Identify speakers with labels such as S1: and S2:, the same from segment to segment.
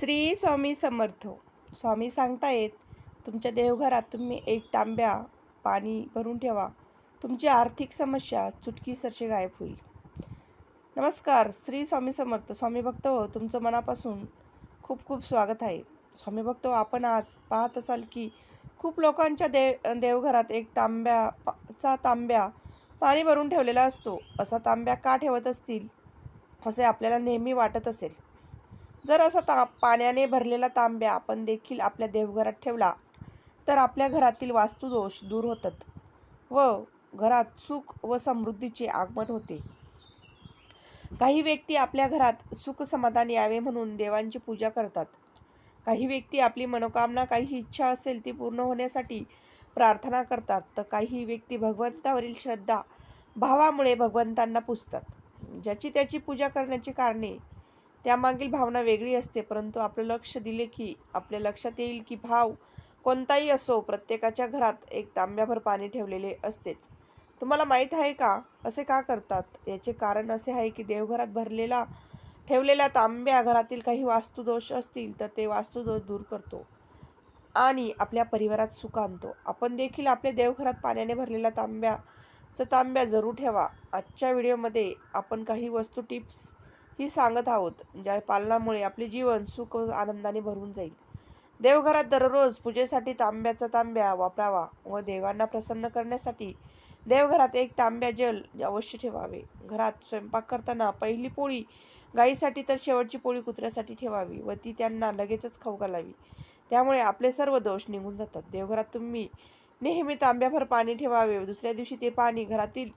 S1: श्री स्वामी समर्थ. स्वामी सांगतायत तुमच्या देवघरात तुम्ही एक तांब्या पाणी भरून ठेवा. तुमची आर्थिक समस्या चुटकीसरशी गायब होईल. नमस्कार श्री स्वामी समर्थ. स्वामी भक्त हो तुमचं मनापासून खूप खूप स्वागत आहे. स्वामी भक्त हो, आपण आज पाहत असाल की खूप लोकांच्या देव देवघरात एक तांब्या चा तांब्या पाणी भरून ठेवलेला असतो. असा तांब्या का ठेवत असतील? असे आपल्याला नेहमी वाटत असेल. जर असा ता पाण्याने भरलेला तांब्या आपण देखील आपल्या देवघरात ठेवला तर आपल्या घरातील वास्तुदोष दूर होतात व घरात सुख व समृद्धीचे आगमन होते. काही व्यक्ती आपल्या घरात सुख समाधान यावे म्हणून देवांची पूजा करतात. काही व्यक्ती आपली मनोकामना काही इच्छा असेल ती पूर्ण होण्यासाठी प्रार्थना करतात तर काही व्यक्ती भगवंतावरील श्रद्धा भावामुळे भगवंतांना पुजतात. ज्याची त्याची पूजा करण्याची कारणे त्यामागील भावना वेगळी असते परंतु आपलं लक्ष दिले की आपल्या लक्षात येईल की भाव कोणताही असो प्रत्येकाच्या घरात एक तांब्याभर पाणी ठेवलेले असतेच. तुम्हाला माहीत आहे का? असे का करतात? याचे कारण असे आहे की देवघरात भरलेला ठेवलेल्या तांब्या घरातील काही वास्तुदोष असतील तर ते वास्तुदोष दूर करतो आणि आपल्या परिवारात सुख आणतो. आपण देखील आपल्या देवघरात पाण्याने भरलेला तांब्याचं तांब्या जरूर ठेवा. आजच्या व्हिडिओमध्ये आपण काही वस्तू टिप्स ही सांगत आहोत ज्या पालनामुळे आपले जीवन सुख व आनंदाने भरून जाईल. देवघरात दररोज पूजेसाठी तांब्याचा तांब्या वापरावा व देवांना प्रसन्न करण्यासाठी देवघरात एक तांब्या जल अवश्य ठेवावे. घरात स्वयंपाक करताना पहिली पोळी गाईसाठी तर शेवटची पोळी कुत्र्यासाठी ठेवावी व ती त्यांना लगेचच खाऊ घालावी. त्यामुळे आपले सर्व दोष निघून जातात. देवघरात तुम्ही नेहमी तांब्याभर पाणी ठेवावे दुसऱ्या दिवशी ते पाणी घरातील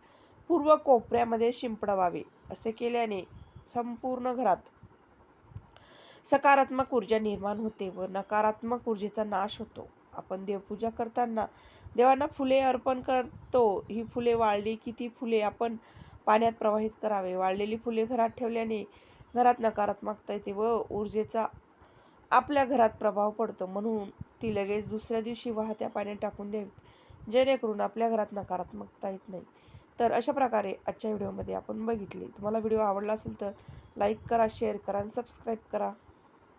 S1: पूर्व कोपऱ्यामध्ये शिंपडवावे असे केल्याने संपूर्ण घरात सकारात्मक ऊर्जा निर्माण होते व नकारात्मक ऊर्जेचा नाश होतो. आपण देवपूजा करताना देवांना फुले अर्पण करतो. ही फुले वाळली की ती फुले आपण पाण्यात प्रवाहित करावे. वाळलेली फुले घरात ठेवल्याने घरात नकारात्मकता येते व ऊर्जेचा आपल्या घरात प्रभाव पडतो. म्हणून ती लगेच दुसऱ्या दिवशी वाहत्या पाण्यात टाकून द्यावीत. जेणेकरून आपल्या घरात नकारात्मकता येत नाही. तर अशा प्रकारे आजच्या व्हिडिओमध्ये आपण बघितले. तुम्हाला व्हिडिओ आवडला असेल तर लाईक करा शेअर करा आणि सबस्क्राईब करा.